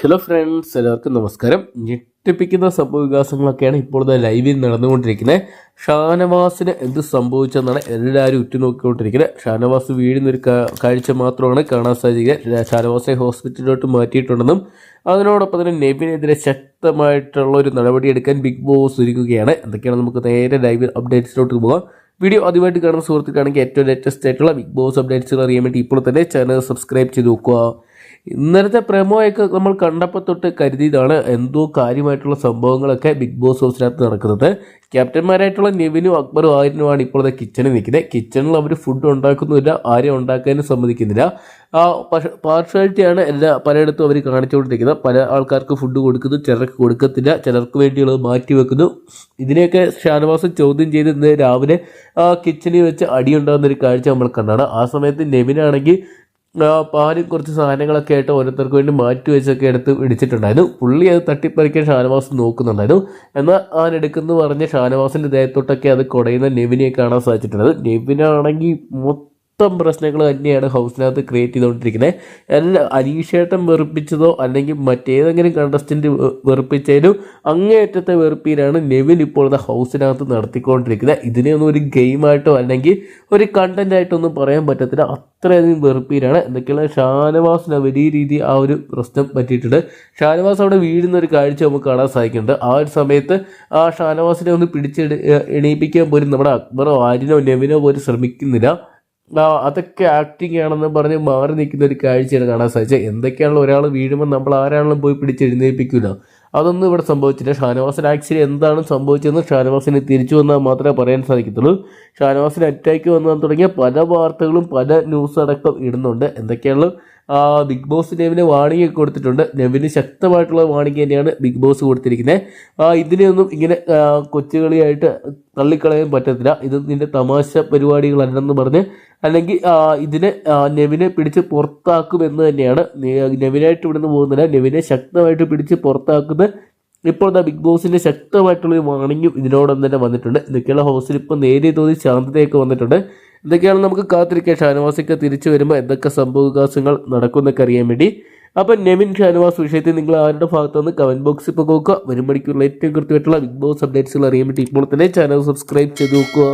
Hello friends എല്ലാവർക്കും നമസ്കാരം. ഞെട്ടിപ്പിക്കുന്ന സംഭവ വികാസങ്ങളൊക്കെയാണ് ഇപ്പോഴത്തെ ലൈവിൽ നടന്നുകൊണ്ടിരിക്കുന്നത് ഷാനവാസിന് എന്ത് സംഭവിച്ചെന്നാണ് എല്ലാവരും ഉറ്റുനോക്കിക്കൊണ്ടിരിക്കുന്നത് ഷാനവാസ് വീഴുന്നൊരു കാഴ്ച മാത്രമാണ് കാണാൻ സാധിക്കുക ഷാനവാസിനെ ഹോസ്പിറ്റലിലോട്ട് മാറ്റിയിട്ടുണ്ടെന്നും അതിനോടൊപ്പം തന്നെ നെബിനെതിരെ ശക്തമായിട്ടുള്ള ഒരു നടപടി എടുക്കാൻ ബിഗ് ബോസ് ഒരുക്കുകയാണ് എന്തൊക്കെയാണ് നമുക്ക് നേരെ ലൈവ് അപ്ഡേറ്റ്സിലോട്ട് പോകാം വീഡിയോ ആദ്യമായിട്ട് കാണുന്ന സുഹൃത്തുക്കാണെങ്കിൽ ഏറ്റവും ലേറ്റസ്റ്റ് ആയിട്ടുള്ള ബിഗ് ബോസ് അപ്ഡേറ്റ്സുകൾ അറിയാൻ വേണ്ടി ഇപ്പോൾ തന്നെ ചാനൽ സബ്സ്ക്രൈബ് ചെയ്ത് നോക്കുക. ഇന്നലത്തെ പ്രമോയൊക്കെ നമ്മൾ കണ്ടപ്പോൾ തൊട്ട് കരുതിയതാണ് എന്തോ കാര്യമായിട്ടുള്ള സംഭവങ്ങളൊക്കെ ബിഗ് ബോസ് ഹൗസിനകത്ത് നടക്കുന്നത്. ക്യാപ്റ്റന്മാരായിട്ടുള്ള നിവിനും അക്ബറും ആര്യനുമാണ് ഇപ്പോഴത്തെ കിച്ചണിൽ നിൽക്കുന്നത്. കിച്ചണിൽ അവർ ഫുഡ് ഉണ്ടാക്കുന്നില്ല ആരും ഉണ്ടാക്കാനും സമ്മതിക്കുന്നില്ല. ആ പാർഷ്വാലിറ്റിയാണ് എല്ലാ പലയിടത്തും അവർ കാണിച്ചുകൊണ്ടിരിക്കുന്നത് പല ആൾക്കാർക്ക് ഫുഡ് കൊടുക്കുന്നു ചിലർക്ക് കൊടുക്കത്തില്ല ചിലർക്ക് വേണ്ടിയുള്ളത് മാറ്റി വെക്കുന്നു. ഇതിനെയൊക്കെ ഷാനവാസ് ചോദ്യം ചെയ്ത് രാവിലെ ആ കിച്ചണിൽ വെച്ച് അടിയുണ്ടാകുന്ന ഒരു കാഴ്ച നമ്മൾ കണ്ടാണ്. ആ സമയത്ത് നെവിനാണെങ്കിൽ പാലും കുറച്ച് സാധനങ്ങളൊക്കെ ആയിട്ട് ഓരോരുത്തർക്ക് വേണ്ടി മാറ്റി വെച്ചൊക്കെ എടുത്ത് ഇടിച്ചിട്ടുണ്ടായിരുന്നു. പുള്ളി അത് തട്ടിപ്പറിക്കാൻ ഷാനവാസ് നോക്കുന്നുണ്ടായിരുന്നു. എന്നാൽ ആൻ എടുക്കുന്നു പറഞ്ഞ് ഷാനവാസിന്റെ ദേഹത്തോട്ടൊക്കെ അത് കുടയുന്ന നെവിനെ കാണാൻ സാധിച്ചിട്ടുണ്ട് നെവിനാണെങ്കിൽ മൊത്തം പ്രശ്നങ്ങൾ തന്നെയാണ് ഹൗസിനകത്ത് ക്രിയേറ്റ് ചെയ്തുകൊണ്ടിരിക്കുന്നത്. എല്ലാ അനീഷേട്ടൻ വെറുപ്പിച്ചതോ അല്ലെങ്കിൽ മറ്റേതെങ്കിലും കണ്ടസ്റ്റന്റ് വെറുപ്പിച്ചതിനും അങ്ങേയറ്റത്തെ വെറുപ്പിയിലാണ് നെവിൻ ഇപ്പോൾ ഹൗസിനകത്ത് നടത്തിക്കൊണ്ടിരിക്കുന്നത്. ഇതിനെയൊന്നും ഒരു ഗെയിമായിട്ടോ അല്ലെങ്കിൽ ഒരു കണ്ടന്റ് ആയിട്ടൊന്നും പറയാൻ പറ്റത്തില്ല. അത്രയധികം വെറുപ്പീരാണ് എന്തൊക്കെയുള്ള ഷാനവാസിന് വലിയ രീതി ആ ഒരു പ്രശ്നം പറ്റിയിട്ടുണ്ട്. ഷാനവാസ് അവിടെ വീഴുന്ന ഒരു കാഴ്ച നമുക്ക് കാണാൻ സാധിക്കുന്നുണ്ട്. ആ ഒരു സമയത്ത് ആ ഷാനവാസിനെ ഒന്ന് പിടിച്ചെടു എണീപ്പിക്കാൻ പോലും നമ്മുടെ അക്ബറോ ആര്യനോ നെവിനോ പോലും ശ്രമിക്കുന്നില്ല. അതൊക്കെ ആക്ടിങ് ആണെന്ന് പറഞ്ഞ് മാറി നിൽക്കുന്ന ഒരു കാഴ്ചയാണ് കാണാൻ സാധിച്ചത്. എന്തൊക്കെയാണല്ലോ ഒരാൾ വീഴുമ്പോൾ നമ്മൾ ആരാണെങ്കിലും പോയി പിടിച്ച് എഴുന്നേൽപ്പിക്കില്ല അതൊന്നും ഇവിടെ സംഭവിച്ചില്ല. ഷാനവാസിന് ആക്ച്വലി എന്താണ് സംഭവിച്ചതെന്ന് ഷാനവാസിന് തിരിച്ചു വന്നാൽ മാത്രമേ പറയാൻ സാധിക്കത്തുള്ളൂ. ഷാനവാസിന് അറ്റാക്ക് വന്നാൽ തുടങ്ങിയ പല വാർത്തകളും പല ന്യൂസ് അടക്കം ഇടുന്നുണ്ട്. എന്തൊക്കെയാണ് ബിഗ് ബോസ് നെവിന് വാണിംഗ് കൊടുത്തിട്ടുണ്ട്. നെവിന് ശക്തമായിട്ടുള്ള വാണിംഗ് തന്നെയാണ് ബിഗ് ബോസ് കൊടുത്തിരിക്കുന്നത്. ആ, ഇതിനെയൊന്നും ഇങ്ങനെ കൊച്ചുകളിയായിട്ട് തള്ളിക്കളയാൻ പറ്റത്തില്ല. ഇത് നിന്റെ തമാശ പരിപാടികളല്ലെന്ന് പറഞ്ഞ് അല്ലെങ്കിൽ ഇതിനെ നെവിനെ പിടിച്ച് പുറത്താക്കുമെന്ന് തന്നെയാണ്. നെ- നെവിനായിട്ട് ഇവിടുന്ന് പോകുന്നില്ല. നെവിനെ ശക്തമായിട്ട് പിടിച്ച് പുറത്താക്കുന്ന ഇപ്പോൾ എന്താ ബിഗ് ബോസിന്റെ ശക്തമായിട്ടുള്ള ഒരു വാണിംഗും ഇതിനോടൊപ്പം തന്നെ വന്നിട്ടുണ്ട്. ഇതൊക്കെയുള്ള ഹൗസിൽ ഇപ്പോൾ നേരിയ തോതിൽ ശാന്തതയൊക്കെ വന്നിട്ടുണ്ട്. ഇതൊക്കെയാണ് നമുക്ക് കാത്തിരിക്കുക ഷാനവാസൊക്കെ തിരിച്ചു വരുമ്പോൾ എന്തൊക്കെ സംഭവവികാസങ്ങൾ നടക്കുമെന്നൊക്കെ അറിയാൻ വേണ്ടി. അപ്പം നെവിൻ ഷാനവാസ് വിഷയത്തിൽ നിങ്ങൾ ആരുടെ ഭാഗത്തുനിന്ന് കമന്റ് ബോക്സിൽ ഇപ്പോൾ നോക്കുക. വരും ഏറ്റവും കൃത്യമായിട്ടുള്ള ബിഗ് ബോസ് അപ്ഡേറ്റ്സുകൾ അറിയാൻ വേണ്ടി ഇപ്പോൾ തന്നെ ചാനൽ സബ്സ്ക്രൈബ് ചെയ്ത് നോക്കുക.